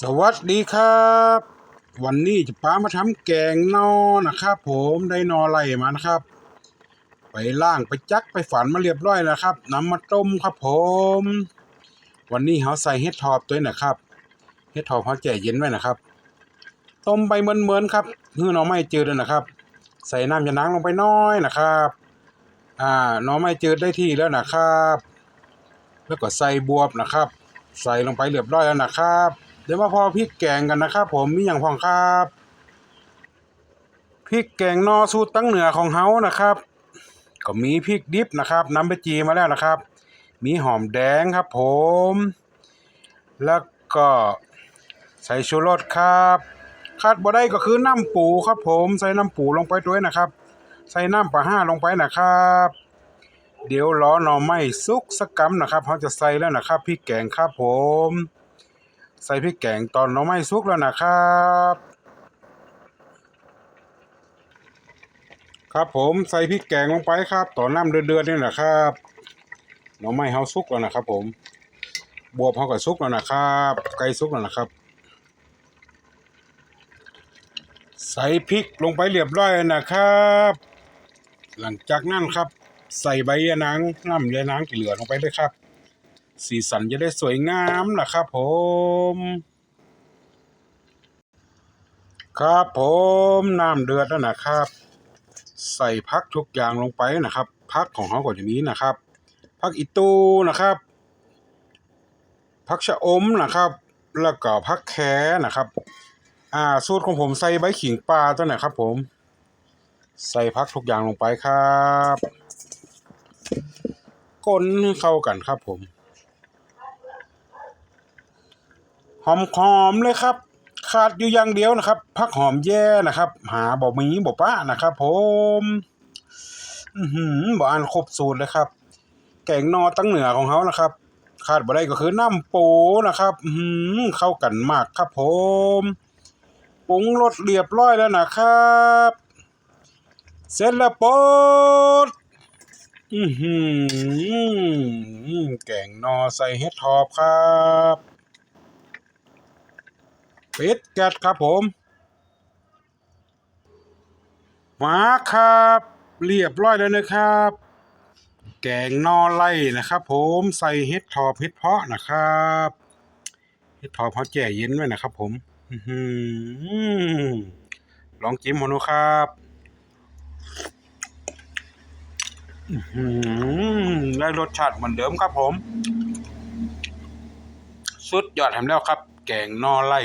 สวัสดีครับ วันนี้จะป้ามาทำแกงนอนะครับผมได้นอไล่มานะครับ ไปล่างไปจักไปฝันมาเรียบร้อยแล้วครับนำมาต้มครับผม วันนี้เขาใส่เห็ดทอบด้วยนะครับเห็ดทอบเขาแจ่เย็นไว้นะครับ ต้มไปเหมือนๆครับเพื่อหน่อไม้จืดด้วยนะครับ ใส่น้ำยานังลงไปน้อยนะครับอ่าหน่อไม้จืดได้ที่แล้วนะครับ แล้วก็ใส่บวบนะครับ ใส่ลงไปเรียบร้อยแล้วนะครับ เดี๋ยวมาพอพริกแกงกันนะครับผมมีอย่างพองครับพริกแกงนอสูตรตั้งเหนือของเฮานะครับ ก็มีพริกดิบนะครับน้ำไปจีมาแล้วนะครับ มีหอมแดงครับผม แล้วก็ใส่ชูรสครับคาดบ่ได้ก็คือน้ำปูครับผมใส่น้ำปูลงไปด้วยนะครับ ใส่น้ำปลาห้าลงไปนะครับ เดี๋ยวรอหน่อไม้สุกสักกำนะครับเขาจะใส่แล้วนะครับพริกแกงครับผม ใส่พริกแกงตอนน่องไม้สุกแล้วนะครับ ครับผมใส่พริกแกงลงไปครับต่อน้ำเดือดๆนี่นะครับน่องไม้เฮาสุกแล้วนะครับ ผมบวบเฮาก็สุกแล้วนะครับ ไก่สุกแล้วนะครับ ใส่พริกลงไปเรียบร้อยนะครับ หลังจากนั้นครับ ใส่ใบยะนางน้ำยะนางที่เหลือลงไปเลยครับ สีสันจะได้สวยงามนะครับผม ครับผมน้ำเดือดแล้วนะครับ ใส่พักทุกอย่างลงไปนะครับ พักของเขาก็จะมีนะครับพักอีตูนะครับพักชะอมนะครับ แล้วก็พักแคนะครับ อ่าสูตรของผมใส่ใบขิงปลาตัวไหนครับ ผม ใส่พักทุกอย่างลงไปครับก้นเข้ากันครับผม หอมหอมๆเลยครับ ขาดอยู่อย่างเดียวนะครับพักหอมแย่นะครับ หาบ่มีบ่ป้านะครับ ผมอือหือบ่อ่านครบสูตรเลยครับ แกงนอตั้งเหนือของเขานะครับขาดบ่ได้ก็คือน้ำปูนะครับ อือหือเข้ากันมากครับ ผมปรุงรสเรียบร้อยแล้วนะครับเสร็จแล้วปดอือหือแกงนอใส่เห็ดทอบครับ ปิดแก๊สครับผมมาครับ เรียบร้อยแล้วนะครับ แกงนอไล่นะครับ ผมใส่เห็ดทอบเห็ดเพาะนะครับเห็ดทอบเขาแจ่เย็นไว้นะครับ ผมลองจิ้มหนูครับอื้อหือได้รสชาติเหมือนเดิมครับผม สุดยอดแถมแล้วครับ แกงนอไล่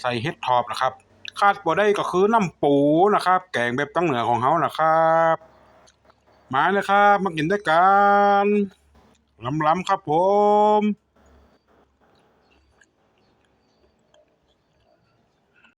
ใส่เฮ็ดทอบนะครับคาดบ่ได้ก็คือน้ำปูนะครับ แกงแบบตั้งเหนือของเขานะครับ มาเลยครับ มากินด้วยกันล้ำๆครับผม